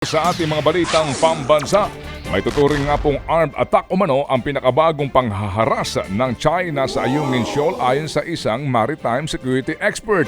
Sa ating mga balitang pambansa, may tuturing nga pong armed attack umano ang pinakabagong panghaharas ng China sa Ayungin Shoal ayon sa isang maritime security expert.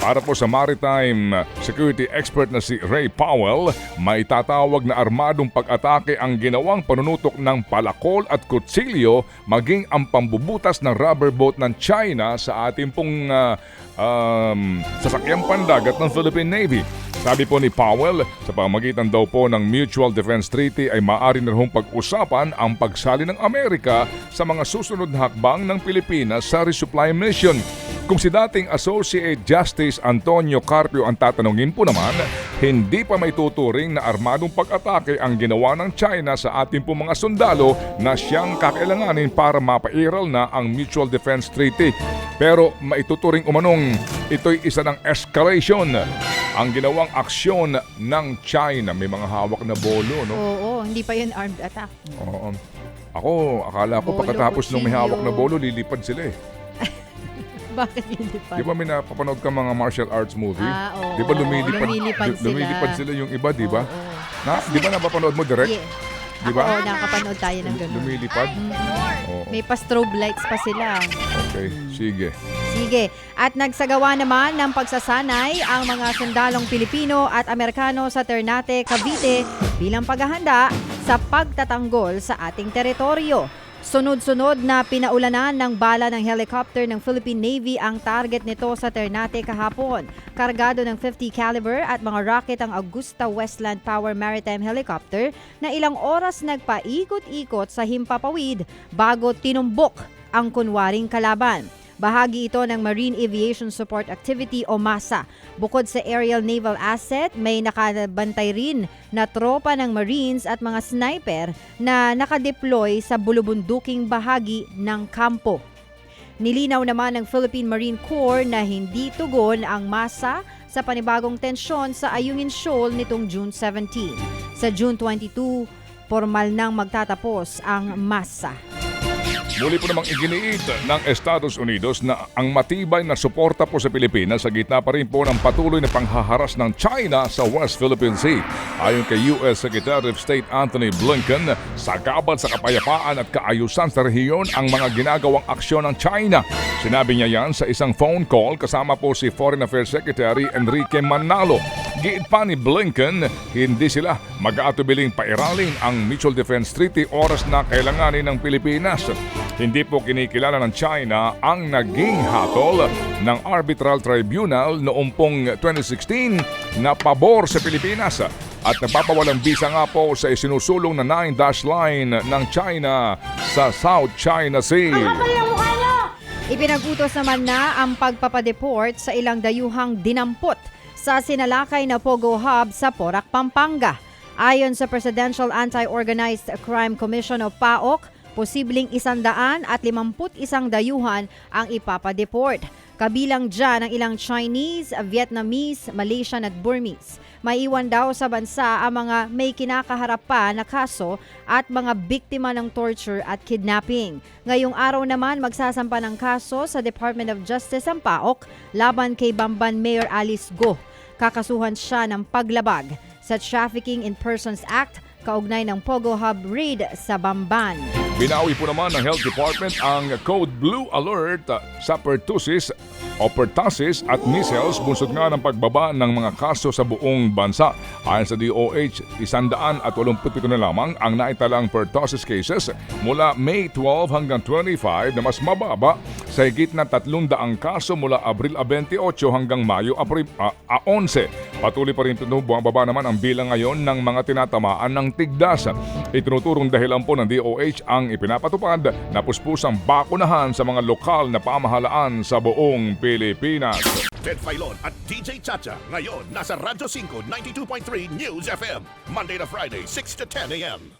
Para po sa maritime security expert na si Ray Powell, may tatawag na armadong pag-atake ang ginawang panunutok ng palakol at kutsilyo maging ang pambubutas ng rubber boat ng China sa ating pong ah, um, sasakyang pandagat ng Philippine Navy. Sabi po ni Powell, sa pamagitan daw po ng Mutual Defense Treaty ay maaari na hong pag-usapan ang pagsali ng Amerika sa mga susunod na hakbang ng Pilipinas sa resupply mission. Kung si dating Associate Justice Antonio Carpio ang tatanungin po naman, hindi pa may tuturing na armadong pag-atake ang ginawa ng China sa ating po mga sundalo na siyang kakailanganin para mapairal na ang Mutual Defense Treaty. Pero maituturing umanong ito'y isa ng escalation ang ginawang aksyon ng China. May mga hawak na bolo, no? Oo, hindi pa yun armed attack. Oo. Ako, akala ko Bolo, pagkatapos nung may hawak na bolo, lilipad sila eh. Bakit lilipad? Di ba may napapanood ka mga martial arts movie? Ah, oo. Di ba lumilipad, Lumilipad lu- sila. lumilipad sila yung iba, di ba? Oo. Na, di ba napapanood mo direct? Yeah. Di ba? Oo, nakapanood tayo ng ganun. Lumilipad? Oo. May pa-strobe lights pa sila. Okay, sige. Sige. At nagsagawa naman ng pagsasanay ang mga sundalong Pilipino at Amerikano sa Ternate, Cavite bilang paghahanda sa pagtatanggol sa ating teritoryo. Sunod-sunod na pinaulanan ng bala ng helicopter ng Philippine Navy ang target nito sa Ternate kahapon. Kargado ng 50 caliber at mga rocket ang Augusta Westland Power Maritime Helicopter na ilang oras nagpaikot-ikot sa Himpapawid bago tinumbok ang kunwaring kalaban. Bahagi ito ng Marine Aviation Support Activity o MASA. Bukod sa aerial naval asset, may nakabantay rin na tropa ng Marines at mga sniper na nakadeploy sa bulubunduking bahagi ng kampo. Nilinaw naman ng Philippine Marine Corps na hindi tugon ang masa sa panibagong tensyon sa Ayungin Shoal nitong June 17. Sa June 22, formal nang magtatapos ang masa. Muli po namang iginiit ng Estados Unidos na ang matibay na suporta po sa Pilipinas sa gitna pa rin po ng patuloy na panghaharas ng China sa West Philippine Sea. Ayon kay U.S. Secretary of State Anthony Blinken, sagabal sa kapayapaan at kaayusan sa rehiyon ang mga ginagawang aksyon ng China. Sinabi niya yan sa isang phone call kasama po si Foreign Affairs Secretary Enrique Manalo. Giit pa ni Blinken, hindi sila mag-aatubiling pairalin ang Mutual Defense Treaty oras na kailanganin ng Pilipinas. Hindi po kinikilala ng China ang naging hatol ng Arbitral Tribunal noong pong 2016 na pabor sa Pilipinas at nagpapawalang bisa nga po sa isinusulong na 9-dash line ng China sa South China Sea. Ipinag-utos naman na ang pagpapadeport sa ilang dayuhang dinampot sa sinalakay na Pogo Hub sa Porac, Pampanga. Ayon sa Presidential Anti-Organized Crime Commission o PAOK, posibleng isandaan at limamput isang dayuhan ang ipapadeport. Kabilang dyan ang ilang Chinese, Vietnamese, Malaysian at Burmese. Maiwan daw sa bansa ang mga may kinakaharap pa na kaso at mga biktima ng torture at kidnapping. Ngayong araw naman magsasampa ng kaso sa Department of Justice ang PAOK laban kay Bamban Mayor Alice Go. Kakasuhan siya ng paglabag sa Trafficking in Persons Act kaugnay ng Pogo Hub raid sa Bamban. Binawi po naman ng Health Department ang Code Blue Alert sa pertussis o pertussis at measles bunsod nga ng pagbaba ng mga kaso sa buong bansa. Ayon sa DOH, 187 na lamang ang naitalang pertussis cases mula May 12 hanggang 25 na mas mababa sa higit na 300 kaso mula Abril 28 hanggang Mayo April, ah, ah, 11. Patuloy pa rin ito bumababa naman ang bilang ngayon ng mga tinatamaan ng tigdas. Itinuturong dahilan po ng DOH ang ipinapatupad na puspusang bakunahan sa mga lokal na pamahalaan sa buong Pilipinas. Ted Filon at DJ Chacha. Ngayon, nasa Radyo 5, 92.3 News FM. Monday to Friday, 6 to 10 a.m.